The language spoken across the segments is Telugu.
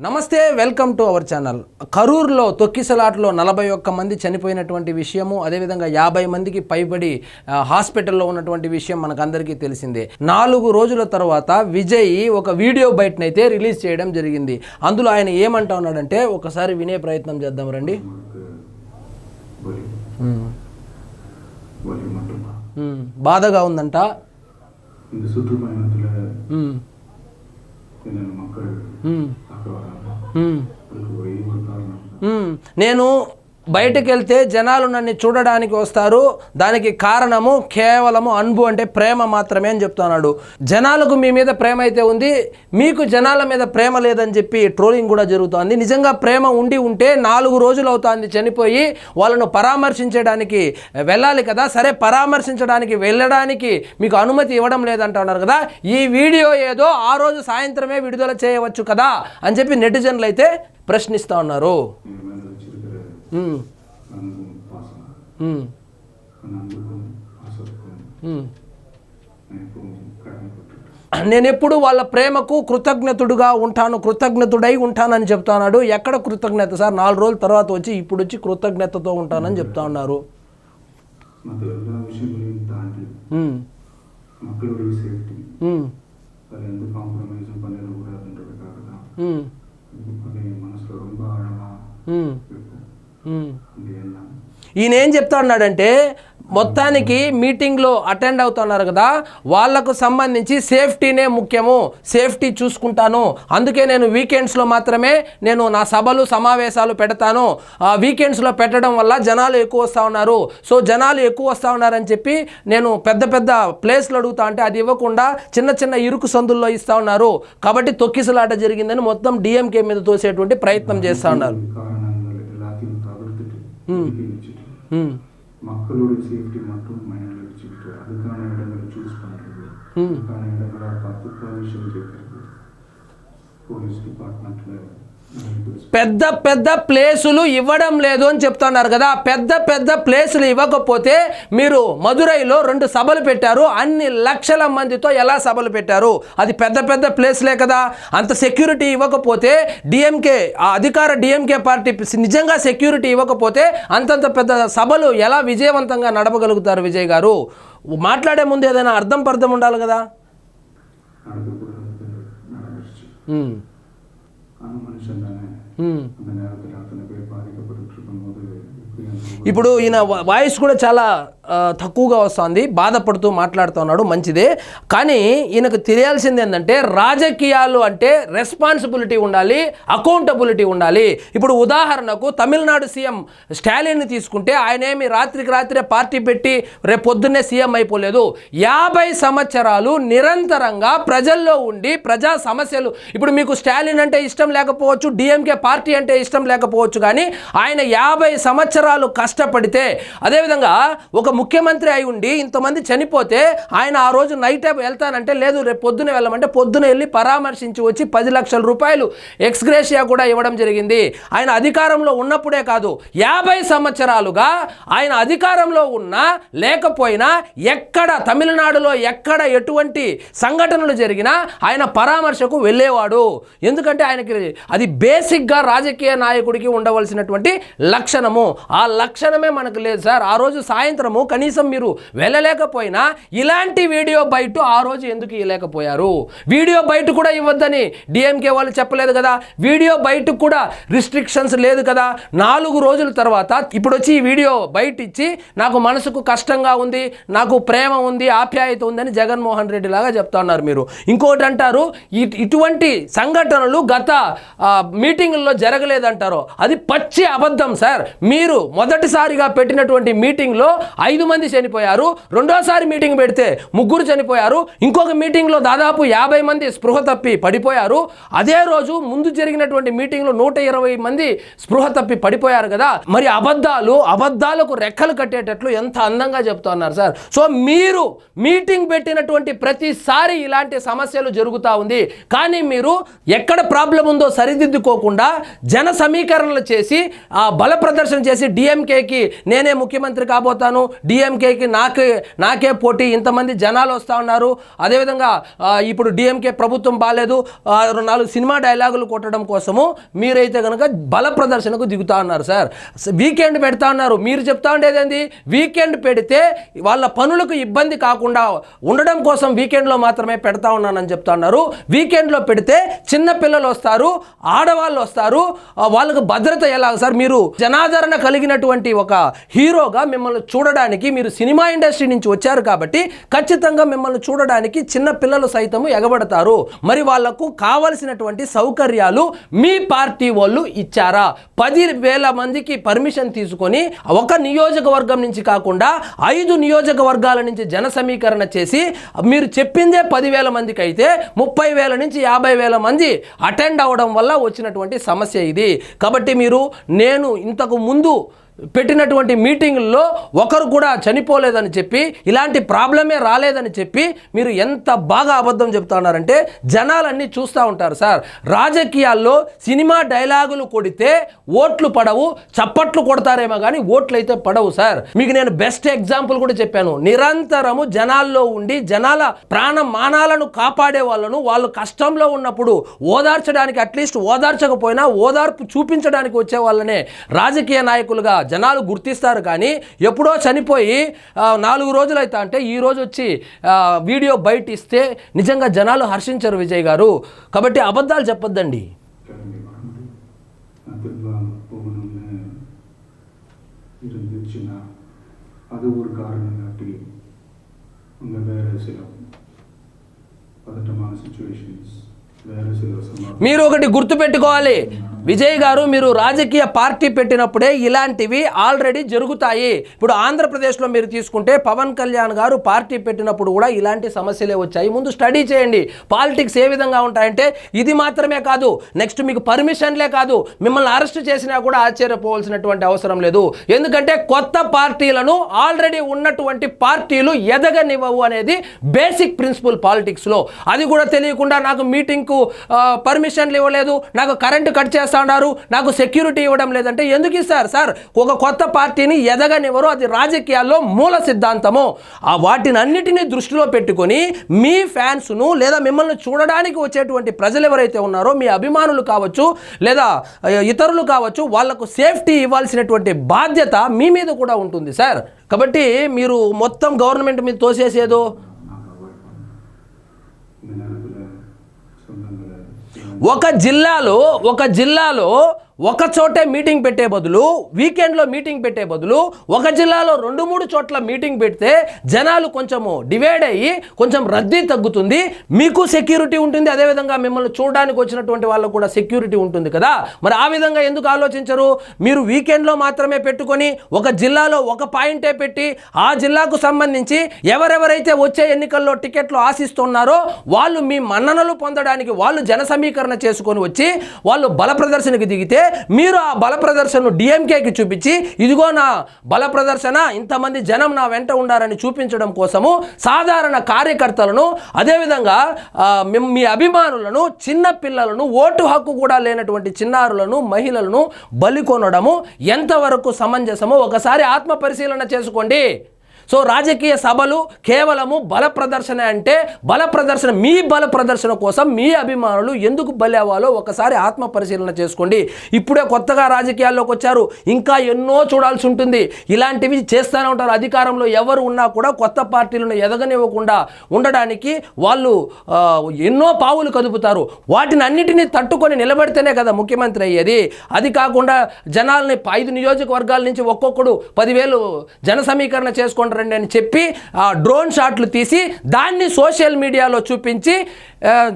నమస్తే వెల్కమ్ టు అవర్ ఛానల్. కరూర్లో తొక్కిసలాట్లో నలభై ఒక్క మంది చనిపోయినటువంటి విషయము అదేవిధంగా యాభై మందికి పైబడి హాస్పిటల్లో ఉన్నటువంటి విషయం మనకందరికీ తెలిసిందే. నాలుగు రోజుల తర్వాత విజయ్ ఒక వీడియో బయటనైతే రిలీజ్ చేయడం జరిగింది. అందులో ఆయన ఏమంటా ఉన్నాడంటే ఒకసారి వినే ప్రయత్నం చేద్దాం రండి. బాధగా ఉందంట. నేను బయటకు వెళ్తే జనాలు నన్ను చూడడానికి వస్తారు. దానికి కారణము కేవలము అన్బు అంటే ప్రేమ మాత్రమే అని చెప్తున్నాడు. జనాలకు మీ మీద ప్రేమ అయితే ఉంది మీకు జనాల మీద ప్రేమ లేదని చెప్పి ట్రోలింగ్ కూడా జరుగుతోంది. నిజంగా ప్రేమ ఉండి ఉంటే నాలుగు రోజులు అవుతుంది చనిపోయి వాళ్ళను పరామర్శించడానికి వెళ్ళాలి కదా. సరే పరామర్శించడానికి వెళ్ళడానికి మీకు అనుమతి ఇవ్వడం లేదంటున్నారు కదా. ఈ వీడియో ఏదో ఆ రోజు సాయంత్రమే విడుదల చేయవచ్చు కదా అని చెప్పి నెటిజన్లు అయితే ప్రశ్నిస్తూ ఉన్నారు. அன்பும் பாசம் మ్మ్. அந்த அன்புக்கும் பாசத்துக்கும் మ్మ్. நான் எப்பவும் கடமைப்பட்டிருக்கேன் నేను ఎప్పుడు వాళ్ళ ప్రేమకు కృతజ్ఞతుడుగా ఉంటాను కృతజ్ఞతుడై ఉంటానని చెప్తున్నాడు ఎక్కడ కృతజ్ఞత సార్ నాలుగు రోజుల తర్వాత వచ్చి ఇప్పుడు వచ్చి కృతజ్ఞతతో ఉంటానని చెప్తా ఉన్నారు மற்ற ఈయన ఏం చెప్తా ఉన్నాడంటే మొత్తానికి మీటింగ్లో అటెండ్ అవుతున్నారు కదా వాళ్ళకు సంబంధించి సేఫ్టీనే ముఖ్యము సేఫ్టీ చూసుకుంటాను. అందుకే నేను వీకెండ్స్లో మాత్రమే నేను నా సభలు సమావేశాలు పెడతాను. ఆ వీకెండ్స్లో పెట్టడం వల్ల జనాలు ఎక్కువ వస్తూ ఉన్నారు. సో జనాలు ఎక్కువ వస్తూ ఉన్నారని చెప్పి నేను పెద్ద పెద్ద ప్లేస్లు అడుగుతా అంటే అది ఇవ్వకుండా చిన్న చిన్న ఇరుకు సందుల్లో ఇస్తూ ఉన్నారు. కాబట్టి తొక్కిసలాట జరిగిందని మొత్తం డిఎంకే మీద తోసేటువంటి ప్రయత్నం చేస్తూ ఉన్నారు. மக்களுடைய சேஃப்டி மட்டும் மைண்டில் வச்சுக்கிட்டு அதுக்கான இடங்களை சூஸ் பண்ணுறது அதுக்கான இடங்களை பார்த்து பர்மிஷன் கேட்கறது. போலீஸ் டிபார்ட்மெண்ட்டில் పెద్ద పెద్ద ప్లేసులు ఇవ్వడం లేదు అని చెప్తున్నారు కదా. పెద్ద పెద్ద ప్లేసులు ఇవ్వకపోతే మీరు మదురైలో రెండు సభలు పెట్టారు. అన్ని లక్షల మందితో ఎలా సభలు పెట్టారు? అది పెద్ద పెద్ద ప్లేస్లే కదా. అంత సెక్యూరిటీ ఇవ్వకపోతే డిఎంకే ఆ అధికార డిఎంకే పార్టీ నిజంగా సెక్యూరిటీ ఇవ్వకపోతే అంతంత పెద్ద సభలు ఎలా విజయవంతంగా నడపగలుగుతారు విజయ్ గారు? మాట్లాడే ముందు ఏదైనా అర్థం పర్థం ఉండాలి కదా? ఇప్పుడు ఈయన వాయిస్ కూడా చాలా తక్కువగా వస్తుంది బాధపడుతూ మాట్లాడుతున్నాడు మంచిదే. కానీ ఈయనకు తెలియాల్సింది ఏంటంటే రాజకీయాలు అంటే రెస్పాన్సిబిలిటీ ఉండాలి అకౌంటబిలిటీ ఉండాలి. ఇప్పుడు ఉదాహరణకు తమిళనాడు సీఎం స్టాలిన్ని తీసుకుంటే ఆయన ఏమి రాత్రికి రాత్రే పార్టీ పెట్టి రేపు పొద్దున్నే సీఎం అయిపోలేదు. యాభై సంవత్సరాలు నిరంతరంగా ప్రజల్లో ఉండి ప్రజా సమస్యలు ఇప్పుడు మీకు స్టాలిన్ అంటే ఇష్టం లేకపోవచ్చు డిఎంకే పార్టీ అంటే ఇష్టం లేకపోవచ్చు కానీ ఆయన యాభై సంవత్సరాలు కష్టపడితే అదేవిధంగా ఒక ముఖ్యమంత్రి అయి ఉండి ఇంతమంది చనిపోతే ఆయన ఆ రోజు నైట్ వెళ్తానంటే లేదు రేపు పొద్దున వెళ్ళమంటే పొద్దున వెళ్ళి పరామర్శించి వచ్చి పది లక్షల రూపాయలు ఎక్స్గ్రేషియా కూడా ఇవ్వడం జరిగింది. ఆయన అధికారంలో ఉన్నప్పుడే కాదు యాభై సంవత్సరాలుగా ఆయన అధికారంలో ఉన్నా లేకపోయినా ఎక్కడ తమిళనాడులో ఎక్కడ ఎటువంటి సంఘటనలు జరిగినా ఆయన పరామర్శకు వెళ్ళేవాడు. ఎందుకంటే ఆయనకి అది బేసిక్గా రాజకీయ నాయకుడికి ఉండవలసినటువంటి లక్షణము. ఆ లక్షణమే మనకు లేదు సార్. ఆ రోజు సాయంత్రము కనీసం మీరు వెళ్ళలేకపోయినా ఇలాంటి వీడియో బయట ఆ రోజు ఎందుకు ఇవ్వలేకపోయారు వీడియో బయట కూడా ఇవ్వద్దని డిఎంకే వాళ్ళు చెప్పలేదు కదా. వీడియో బయటకు కూడా రిస్ట్రిక్షన్స్ లేదు కదా. నాలుగు రోజుల తర్వాత ఇప్పుడు వచ్చి ఈ వీడియో బయట ఇచ్చి నాకు మనసుకు కష్టంగా ఉంది నాకు ప్రేమ ఉంది ఆప్యాయత ఉందని జగన్మోహన్ రెడ్డి లాగా చెప్తా ఉన్నారు మీరు. ఇంకోటి అంటారు ఇటువంటి సంఘటనలు గత మీటింగుల్లో జరగలేదంటారు. అది పచ్చి అబద్ధం సార్. మీరు మొదటిసారిగా పెట్టినటువంటి మీటింగ్లో ఐదు మంది చనిపోయారు. రెండోసారి మీటింగ్ పెడితే ముగ్గురు చనిపోయారు. ఇంకొక మీటింగ్లో దాదాపు యాభై మంది స్పృహ తప్పి పడిపోయారు. అదే రోజు ముందు జరిగినటువంటి మీటింగ్లో నూట ఇరవై మంది స్పృహ తప్పి పడిపోయారు కదా. మరి అబద్ధాలు అబద్ధాలకు రెక్కలు కట్టేటట్లు ఎంత అందంగా చెప్తున్నారు సార్. సో మీరు మీటింగ్ పెట్టినటువంటి ప్రతిసారి ఇలాంటి సమస్యలు జరుగుతూ ఉంది. కానీ మీరు ఎక్కడ ప్రాబ్లం ఉందో సరిదిద్దుకోకుండా జన సమీకరణలు చేసి ఆ బల ప్రదర్శన చేసి డిఎంకేకి నేనే ముఖ్యమంత్రి కాబోతాను డిఎంకేకి నాకే నాకే పోటీ ఇంతమంది జనాలు వస్తూ ఉన్నారు. అదేవిధంగా ఇప్పుడు డిఎంకే ప్రభుత్వం బాగాలేదు ఆ, నాలుగు సినిమా డైలాగులు కొట్టడం కోసము మీరైతే కనుక బల ప్రదర్శనకు దిగుతా ఉన్నారు సార్. వీకెండ్ పెడతా ఉన్నారు. మీరు చెప్తా ఉండేది ఏంది? వీకెండ్ పెడితే వాళ్ళ పనులకు ఇబ్బంది కాకుండా ఉండడం కోసం వీకెండ్లో మాత్రమే పెడతా ఉన్నానని చెప్తా ఉన్నారు. వీకెండ్లో పెడితే చిన్న పిల్లలు వస్తారు ఆడవాళ్ళు వస్తారు. వాళ్ళకు భద్రత ఎలాగ సార్ మీరు జనాదరణ కలిగినటువంటి ఒక హీరోగా మిమ్మల్ని చూడడానికి మీరు సినిమా ఇండస్ట్రీ నుంచి వచ్చారు కాబట్టి ఖచ్చితంగా మిమ్మల్ని చూడడానికి చిన్న పిల్లలు సైతము ఎగబడతారు. మరి వాళ్ళకు కావలసినటువంటి సౌకర్యాలు మీ పార్టీ వాళ్ళు ఇచ్చారా? పది వేల మందికి పర్మిషన్ తీసుకొని ఒక నియోజకవర్గం నుంచి కాకుండా ఐదు నియోజకవర్గాల నుంచి జన సమీకరణ చేసి మీరు చెప్పిందే పదివేల మందికి అయితే ముప్పై వేల నుంచి యాభై వేల మంది అటెండ్ అవ్వడం వల్ల వచ్చినటువంటి సమస్య ఇది. కాబట్టి మీరు నేను ఇంతకు ముందు పెట్టినటువంటి మీటింగుల్లో ఒకరు కూడా చనిపోలేదని చెప్పి ఇలాంటి ప్రాబ్లమే రాలేదని చెప్పి మీరు ఎంత బాగా అబద్ధం చెప్తా ఉన్నారంటే జనాలన్నీ చూస్తూ ఉంటారు సార్. రాజకీయాల్లో సినిమా డైలాగులు కొడితే ఓట్లు పడవు చప్పట్లు కొడతారేమో కానీ ఓట్లు అయితే పడవు సార్. మీకు నేను బెస్ట్ ఎగ్జాంపుల్ కూడా చెప్పాను. నిరంతరము జనాల్లో ఉండి జనాల ప్రాణ మానాలను కాపాడే వాళ్ళను వాళ్ళు కష్టంలో ఉన్నప్పుడు ఓదార్చడానికి అట్లీస్ట్ ఓదార్చకపోయినా ఓదార్పు చూపించడానికి వచ్చే వాళ్ళనే రాజకీయ నాయకులుగా జనాలు గుర్తిస్తారు కానీ ఎప్పుడో చనిపోయి ఆ, నాలుగు రోజులు అవుతా అంటే ఈ రోజు వచ్చి ఆ, వీడియో బయట ఇస్తే నిజంగా జనాలు హర్షించరు విజయ్ గారు కాబట్టి అబద్ధాలు చెప్పొద్దండి கிளம்பி வந்து நான் திரும்ப போகணும்னு இருந்துச்சுன்னா அது ஒரு காரணம் காட்டி அங்கே வேறு சில பதட்டமான சுச்சுவேஷன்ஸ் வேறு சில சமாதானம் మీరు ఒకటి గుర్తుపెట్టుకోవాలి విజయ్ గారు మీరు రాజకీయ పార్టీ పెట్టినప్పుడే ఇలాంటివి ఆల్రెడీ జరుగుతాయి. ఇప్పుడు ఆంధ్రప్రదేశ్లో మీరు తీసుకుంటే పవన్ కళ్యాణ్ గారు పార్టీ పెట్టినప్పుడు కూడా ఇలాంటి సమస్యలే వచ్చాయి. ముందు స్టడీ చేయండి. పాలిటిక్స్ ఏ విధంగా ఉంటాయంటే ఇది మాత్రమే కాదు. నెక్స్ట్ మీకు పర్మిషన్లే కాదు. మిమ్మల్ని అరెస్ట్ చేసినా కూడా ఆశ్చర్యపోవాల్సినటువంటి అవసరం లేదు. ఎందుకంటే కొత్త పార్టీలను ఆల్రెడీ ఉన్నటువంటి పార్టీలు ఎదగనివ్వవు అనేది బేసిక్ ప్రిన్సిపల్ పాలిటిక్స్లో. అది కూడా తెలియకుండా నాకు మీటింగ్కు నాకు పర్మిషన్లు ఇవ్వలేదు నాకు కరెంటు కట్ చేస్తా ఉన్నారు నాకు సెక్యూరిటీ ఇవ్వడం లేదంటే ఎందుకు ఇస్తారు సార్? ఒక కొత్త పార్టీని ఎదగనివ్వరు అది రాజకీయాల్లో మూల సిద్ధాంతము. ఆ వాటిని అన్నిటినీ దృష్టిలో పెట్టుకొని మీ ఫ్యాన్స్ను లేదా మిమ్మల్ని చూడడానికి వచ్చేటువంటి ప్రజలు ఎవరైతే ఉన్నారో మీ అభిమానులు కావచ్చు లేదా ఇతరులు కావచ్చు వాళ్ళకు సేఫ్టీ ఇవ్వాల్సినటువంటి బాధ్యత మీ మీద కూడా ఉంటుంది సార్. కాబట్టి మీరు మొత్తం గవర్నమెంట్ మీద తోసేసేదో ఒక జిల్లాలో ఒక జిల్లాలో ఒక చోటే మీటింగ్ పెట్టే బదులు వీకెండ్లో మీటింగ్ పెట్టే బదులు ఒక జిల్లాలో రెండు మూడు చోట్ల మీటింగ్ పెడితే జనాలు కొంచెము డివైడ్ అయ్యి కొంచెం రద్దీ తగ్గుతుంది. మీకు సెక్యూరిటీ ఉంటుంది అదేవిధంగా మిమ్మల్ని చూడడానికి వచ్చినటువంటి వాళ్ళకు కూడా సెక్యూరిటీ ఉంటుంది కదా. మరి ఆ విధంగా ఎందుకు ఆలోచించరు? మీరు వీకెండ్లో మాత్రమే పెట్టుకొని ఒక జిల్లాలో ఒక పాయింటే పెట్టి ఆ జిల్లాకు సంబంధించి ఎవరెవరైతే వచ్చే ఎన్నికల్లో టికెట్లు ఆశిస్తున్నారో వాళ్ళు మీ మన్ననలు పొందడానికి వాళ్ళు జన సమీకరణ చేసుకొని వచ్చి వాళ్ళు బల ప్రదర్శనకు దిగితే మీరు ఆ బల ప్రదర్శనను డిఎంకేకి చూపించి ఇదిగో నా బల ప్రదర్శన ఇంతమంది జనం నా వెంట ఉండారని చూపించడం కోసము సాధారణ కార్యకర్తలను అదేవిధంగా మీ అభిమానులను చిన్న పిల్లలను ఓటు హక్కు కూడా లేనటువంటి చిన్నారులను మహిళలను బలి కొనడము ఎంతవరకు సమంజసమో ఒకసారి ఆత్మ పరిశీలన చేసుకోండి. సో రాజకీయ సభలు కేవలము బల ప్రదర్శన అంటే బల ప్రదర్శన మీ బల ప్రదర్శన కోసం మీ అభిమానులు ఎందుకు బలేవాలో ఒకసారి ఆత్మ పరిశీలన చేసుకోండి. ఇప్పుడే కొత్తగా రాజకీయాల్లోకి వచ్చారు. ఇంకా ఎన్నో చూడాల్సి ఉంటుంది. ఇలాంటివి చేస్తూనే ఉంటారు. అధికారంలో ఎవరు ఉన్నా కూడా కొత్త పార్టీలను ఎదగనివ్వకుండా ఉండడానికి వాళ్ళు ఎన్నో పావులు కదుపుతారు. వాటిని అన్నిటినీ తట్టుకొని నిలబడితేనే కదా ముఖ్యమంత్రి అయ్యేది. అది కాకుండా జనాల్ని ఐదు నియోజకవర్గాల నుంచి ఒక్కొక్కడు పదివేలు జన సమీకరణ చేసుకొని రండి అని చెప్పి ఆ డ్రోన్ షాట్లు తీసి దాన్ని సోషల్ మీడియాలో చూపించి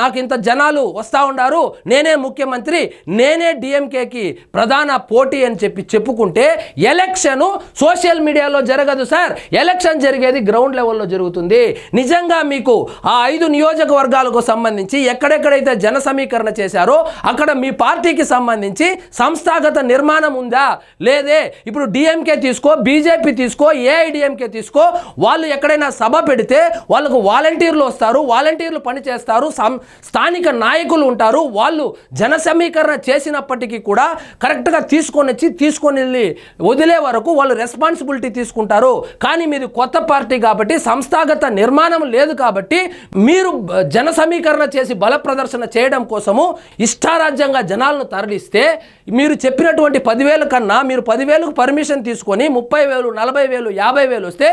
నాకు ఇంత జనాలు వస్తూ ఉన్నారు నేనే ముఖ్యమంత్రి నేనే డిఎంకేకి ప్రధాన పోటీ అని చెప్పి చెప్పుకుంటే ఎలక్షన్ సోషల్ మీడియాలో జరగదు సార్. ఎలక్షన్ జరిగేది గ్రౌండ్ లెవెల్లో జరుగుతుంది. నిజంగా మీకు ఆ ఐదు నియోజకవర్గాలకు సంబంధించి ఎక్కడెక్కడైతే జన సమీకరణ చేశారో అక్కడ మీ పార్టీకి సంబంధించి సంస్థాగత నిర్మాణం ఉందా? లేదే. ఇప్పుడు డిఎంకే తీసుకో బీజేపీ తీసుకో ఏఐడిఎంకే తీసుకో వాళ్ళు ఎక్కడైనా సభ పెడితే వాళ్ళకు వాలంటీర్లు వస్తారు వాలంటీర్లు పనిచేస్తారు స్థానిక నాయకులు ఉంటారు. వాళ్ళు జన సమీకరణ చేసినప్పటికీ కూడా కరెక్ట్గా తీసుకొని వచ్చి తీసుకొని వెళ్ళి వదిలే వరకు వాళ్ళు రెస్పాన్సిబిలిటీ తీసుకుంటారు. కానీ మీది కొత్త పార్టీ కాబట్టి సంస్థాగత నిర్మాణం లేదు కాబట్టి మీరు జన సమీకరణ చేసి బల ప్రదర్శన చేయడం కోసము ఇష్టారాజ్యంగా జనాలను తరలిస్తే మీరు చెప్పినటువంటి పదివేల కన్నా మీరు పదివేలకు పర్మిషన్ తీసుకొని ముప్పై వేలు నలభై వేలు యాభై వేలు వస్తే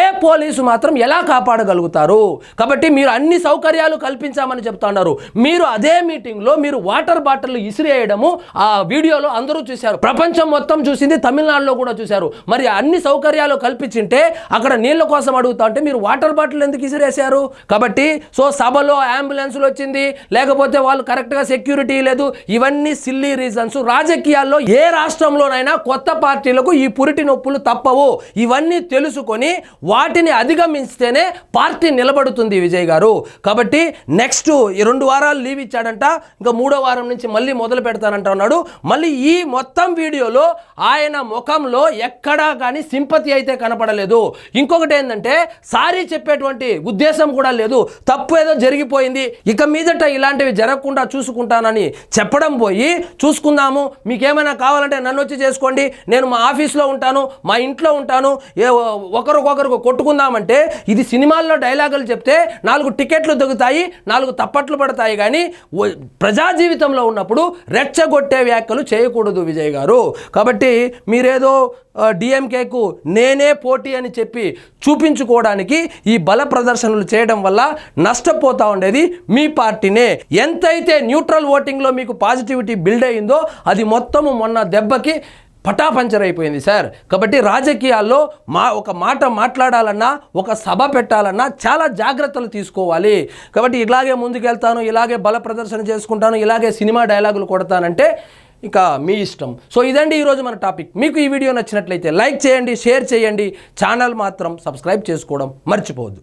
ఏ పోలీసు మాత్రం ఎలా కాపాడగలుగుతారు? కాబట్టి మీరు అన్ని సౌకర్యాలు చేశామని చెప్తున్నారు మీరు అదే మీటింగ్లో మీరు వాటర్ బాటిల్ ఇసిరేయడము ఆ వీడియోలో అందరూ చూశారు. ప్రపంచం మొత్తం చూసింది తమిళనాడులో కూడా చూశారు. మరి అన్ని సౌకర్యాలు కల్పించింటే అక్కడ నీళ్ళ కోసం అడుగుతా అంటే మీరు వాటర్ బాటిల్ ఎందుకు ఇసిరేశారు? కాబట్టి సో సభలో అంబులెన్స్లు వచ్చింది లేకపోతే వాళ్ళు కరెక్ట్గా సెక్యూరిటీ లేదు ఇవన్నీ సిల్లీ రీజన్స్. రాజకీయాల్లో ఏ రాష్ట్రంలోనైనా కొత్త పార్టీలకు ఈ పురిటి నొప్పులు తప్పవు. ఇవన్నీ తెలుసుకొని వాటిని అధిగమిస్తేనే పార్టీ నిలబడుతుంది విజయ్ గారు. కాబట్టి నెక్స్ట్ ఈ రెండు వారాలు లీవ్ ఇచ్చాడంట ఇంకా మూడో వారం నుంచి మళ్ళీ మొదలు పెడతానంట ఉన్నాడు మళ్ళీ ఈ మొత్తం వీడియోలో ఆయన ముఖంలో ఎక్కడా కానీ సింపతి అయితే కనపడలేదు. ఇంకొకటి ఏంటంటే సారీ చెప్పేటువంటి ఉద్దేశం కూడా లేదు. తప్పు ఏదో జరిగిపోయింది ఇక మీదట ఇలాంటివి జరగకుండా చూసుకుంటానని చెప్పడం పోయి చూసుకుందాము మీకేమైనా కావాలంటే నన్ను వచ్చి చేసుకోండి నేను మా ఆఫీస్లో ఉంటాను మా ఇంట్లో ఉంటాను ఏ ఒకరికొకరు కొట్టుకుందామంటే ఇది సినిమాల్లో డైలాగులు చెప్తే నాలుగు టికెట్లు దొరుకుతాయి నాలుగు తప్పట్లు పడతాయి కానీ ప్రజా జీవితంలో ఉన్నప్పుడు రెచ్చగొట్టే వ్యాఖ్యలు చేయకూడదు విజయ్ గారు. కాబట్టి మీరేదో డిఎంకేకు నేనే పోటీ అని చెప్పి చూపించుకోవడానికి ఈ బల ప్రదర్శనలు చేయడం వల్ల నష్టపోతూ ఉండేది మీ పార్టీనే. ఎంతైతే న్యూట్రల్ ఓటింగ్లో మీకు పాజిటివిటీ బిల్డ్ అయిందో అది మొత్తము మొన్న దెబ్బకి పటాపంచర్ అయిపోయింది సార్. కాబట్టి రాజకీయాల్లో మా ఒక మాట మాట్లాడాలన్నా ఒక సభ పెట్టాలన్నా చాలా జాగ్రత్తలు తీసుకోవాలి. కాబట్టి ఇలాగే ముందుకెళ్తాను ఇలాగే బల ప్రదర్శన చేసుకుంటాను ఇలాగే సినిమా డైలాగులు కొడతానంటే ఇక మీ ఇష్టం. సో ఇదండి ఈరోజు మన టాపిక్. మీకు ఈ వీడియో నచ్చినట్లయితే లైక్ చేయండి షేర్ చేయండి. ఛానల్ మాత్రం సబ్స్క్రైబ్ చేసుకోవడం మర్చిపోవద్దు.